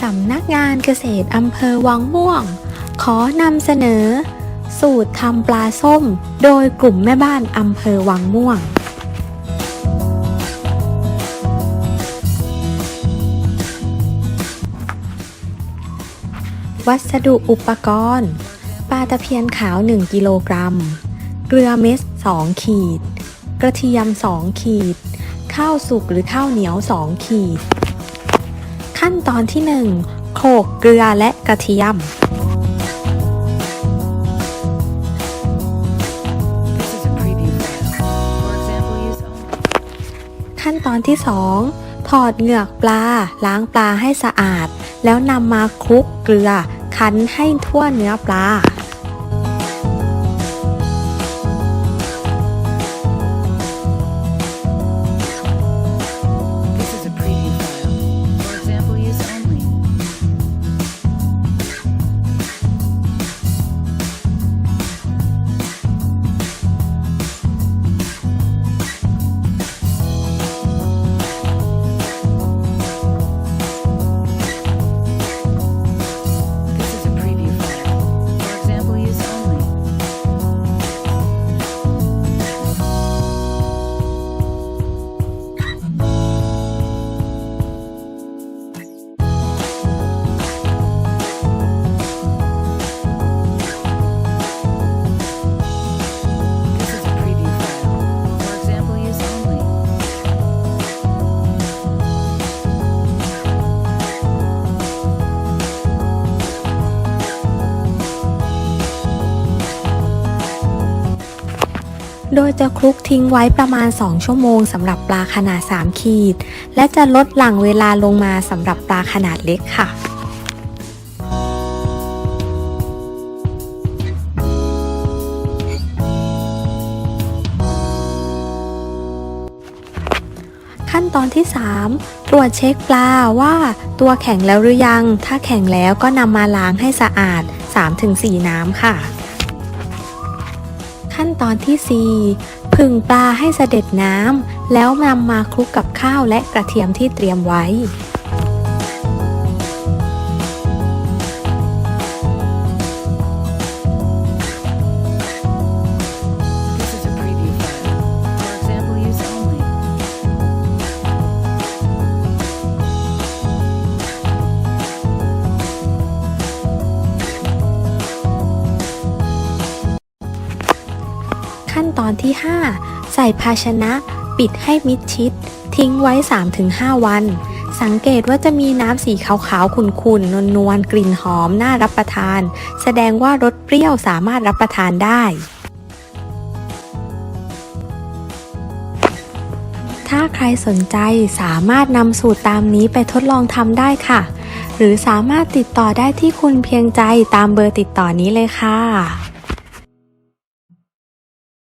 สำนักงานเกษตรอำเภอวังม่วง ขอนำเสนอ สูตรทำปลาส้ม โดยกลุ่มแม่บ้านอำเภอวังม่วง วัสดุอุปกรณ์ปลาตะเพียนขาว 1 กิโลกรัม เกลือเม็ด 2 ขีด กระเทียม 2 ขีด ข้าวสุกหรือข้าวเหนียว 2 ขีด ขั้นตอนที่ 1 โขลกเกลือและกระเทียม This is a preview file. For example use only. ขั้นตอนที่ 2 ถอดเหงือกปลา ล้างปลาให้สะอาด แล้วนำมาคลุกเกลือ คั้นให้ทั่วเนื้อปลา โดยจะคลุกทิ้งไว้ประมาณ 2 ชั่วโมงสำหรับปลาขนาด 3 ขีด และจะลดหลั่งเวลาลงมาสำหรับปลาขนาดเล็กค่ะขั้นตอนที่ 3 ตรวจเช็คปลาว่าตัวแข็งแล้วหรือยัง ถ้าแข็งแล้วก็นำมาล้างให้สะอาด 3-4 น้ำค่ะ ขั้นตอนที่ 4 ผึ่งปลาให้เสด็จน้ำแล้วนำมาคลุกกับข้าวและกระเทียมที่เตรียมไว้ ขั้นตอนที่ 5 ใส่ภาชนะ ปิดให้มิดชิด ทิ้งไว้ 3-5 วัน สังเกตว่าจะมีน้ำสีขาวๆ ขุ่นๆ นวลๆ กลิ่นหอม น่ารับประทาน แสดงว่ารสเปรี้ยวสามารถรับประทานได้ถ้าใครสนใจสามารถนำสูตรตามนี้ไปทดลองทำได้ค่ะ หรือสามารถติดต่อได้ที่คุณเพียงใจตามเบอร์ติดต่อนี้เลยค่ะ